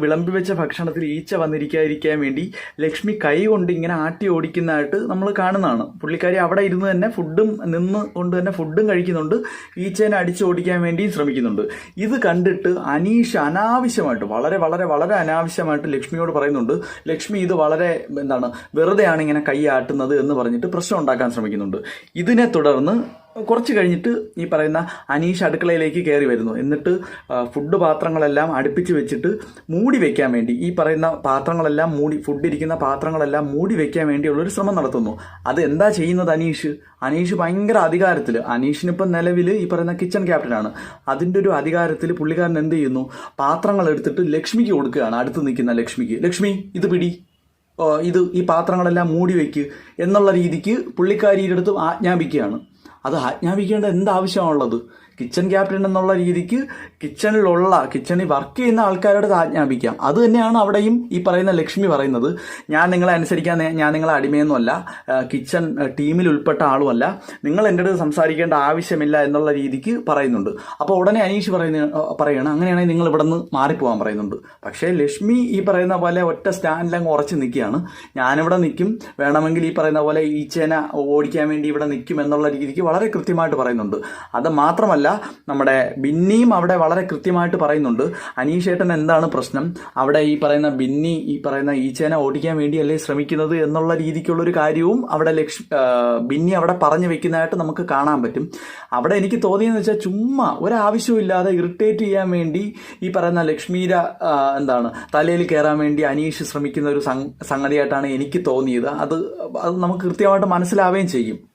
വിളമ്പി വെച്ച ഭക്ഷണത്തിൽ ഈച്ച വന്നിരിക്കാതിരിക്കാൻ വേണ്ടി ലക്ഷ്മി കൈ കൊണ്ട് ഇങ്ങനെ ആട്ടി ഓടിക്കുന്നതായിട്ട് നമ്മൾ കാണുന്നതാണ്. പുള്ളിക്കാരി അവിടെ ഇരുന്ന് തന്നെ ഫുഡും നിന്ന് കൊണ്ട് തന്നെ ഫുഡും കഴിക്കുന്നുണ്ട്. ഈച്ചേനെ അടിച്ച് ഓടിക്കാൻ വേണ്ടിയും ശ്രമിക്കുന്നുണ്ട്. ഇത് കണ്ടിട്ട് അനീഷ് അനാവശ്യമായിട്ട് വളരെ വളരെ വളരെ അനാവശ്യമായിട്ട് ലക്ഷ്മിയോട് പറയുന്നുണ്ട്. ലക്ഷ്മി ഇത് വളരെ എന്താണ് വെറുതെയാണ് ഇങ്ങനെ കൈ ആട്ടുന്നത് എന്ന് പറഞ്ഞിട്ട് പ്രശ്നം ഉണ്ടാക്കാൻ ശ്രമിക്കുന്നുണ്ട്. ഇതിനെ തുടർന്ന് കുറച്ച് കഴിഞ്ഞിട്ട് ഈ പറയുന്ന അനീഷ് അടുക്കളയിലേക്ക് കയറി വരുന്നു. എന്നിട്ട് ഫുഡ് പാത്രങ്ങളെല്ലാം അടുപ്പിച്ച് വെച്ചിട്ട് മൂടി വെക്കാൻ വേണ്ടി ഈ പറയുന്ന പാത്രങ്ങളെല്ലാം മൂടി ഫുഡ് ഇരിക്കുന്ന പാത്രങ്ങളെല്ലാം മൂടി വെക്കാൻ വേണ്ടിയുള്ളൊരു ശ്രമം നടത്തുന്നു. അത് എന്താ ചെയ്യുന്നത് അനീഷ്? അനീഷ് ഭയങ്കര അധികാരത്തിൽ അനീഷിനിപ്പം നിലവിൽ ഈ പറയുന്ന കിച്ചൺ ക്യാപ്റ്റനാണ് അതിന്റെ ഒരു അധികാരത്തിൽ പുള്ളിക്കാരൻ എന്ത് ചെയ്യുന്നു? പാത്രങ്ങൾ എടുത്തിട്ട് ലക്ഷ്മിക്ക് കൊടുക്കുകയാണ്. അടുത്ത് നിൽക്കുന്ന ലക്ഷ്മിക്ക് ലക്ഷ്മി ഇത് പിടി. ഇത് ഈ പാത്രങ്ങളെല്ലാം മൂടി വെക്ക് എന്നുള്ള രീതിക്ക് പുള്ളിക്കാരിയുടെ അടുത്ത് ആജ്ഞാപിക്കുകയാണ്. അത് ആജ്ഞാപിക്കേണ്ട എന്താവശ്യമാണുള്ളത്? കിച്ചൺ ക്യാപ്റ്റൻ എന്നുള്ള രീതിക്ക് കിച്ചണിലുള്ള കിച്ചണിൽ വർക്ക് ചെയ്യുന്ന ആൾക്കാരോട് ആജ്ഞാപിക്കാം. അത് തന്നെയാണ് അവിടെയും ഈ പറയുന്ന ലക്ഷ്മി പറയുന്നത്. ഞാൻ നിങ്ങളെ അനുസരിക്കാൻ ഞാൻ നിങ്ങളെ അടിമയൊന്നുമല്ല കിച്ചൺ ടീമിൽ ഉൾപ്പെട്ട ആളുമല്ല. നിങ്ങൾ എന്റെ അടുത്ത് സംസാരിക്കേണ്ട ആവശ്യമില്ല എന്നുള്ള രീതിക്ക് പറയുന്നുണ്ട്. അപ്പോൾ ഉടനെ അനീഷ് പറയുന്ന പറയുകയാണ് അങ്ങനെയാണെങ്കിൽ നിങ്ങൾ ഇവിടെ നിന്ന് മാറിപ്പോകാൻ പറയുന്നുണ്ട്. പക്ഷേ ലക്ഷ്മി ഈ പറയുന്ന പോലെ ഒറ്റ സ്റ്റാൻഡിലങ്ങ് ഉറച്ച് നിൽക്കുകയാണ്. ഞാനിവിടെ നിൽക്കും വേണമെങ്കിൽ ഈ പറയുന്ന പോലെ ഈച്ചേന ഓടിക്കാൻ വേണ്ടി ഇവിടെ നിൽക്കും എന്നുള്ള രീതിക്ക് വളരെ കൃത്യമായിട്ട് പറയുന്നുണ്ട്. അത് മാത്രമല്ല നമ്മുടെ ബിന്നിയും അവിടെ വളരെ കൃത്യമായിട്ട് പറയുന്നുണ്ട്. അനീഷേട്ടൻ എന്താണ് പ്രശ്നം? അവിടെ ഈ പറയുന്ന ബിന്നി ഈ പറയുന്ന ഈച്ചേന ഓടിക്കാൻ വേണ്ടിയല്ലേ ശ്രമിക്കുന്നത് എന്നുള്ള രീതിക്കുള്ള ഒരു കാര്യവും അവിടെ ലക്ഷ് ബിന്നി അവിടെ പറഞ്ഞു വെക്കുന്നതായിട്ട് നമുക്ക് കാണാൻ പറ്റും. അവിടെ എനിക്ക് തോന്നിയെന്ന് വെച്ചാൽ ചുമ്മാ ഒരാവശ്യമില്ലാതെ ഇറിറ്റേറ്റ് ചെയ്യാൻ വേണ്ടി ഈ പറയുന്ന ലക്ഷ്മീര എന്താണ് തലയിൽ കയറാൻ വേണ്ടി അനീഷ് ശ്രമിക്കുന്ന ഒരു സംഗതിയായിട്ടാണ് എനിക്ക് തോന്നിയത്. അത് അത് നമുക്ക് കൃത്യമായിട്ട് മനസ്സിലാവുകയും ചെയ്യും.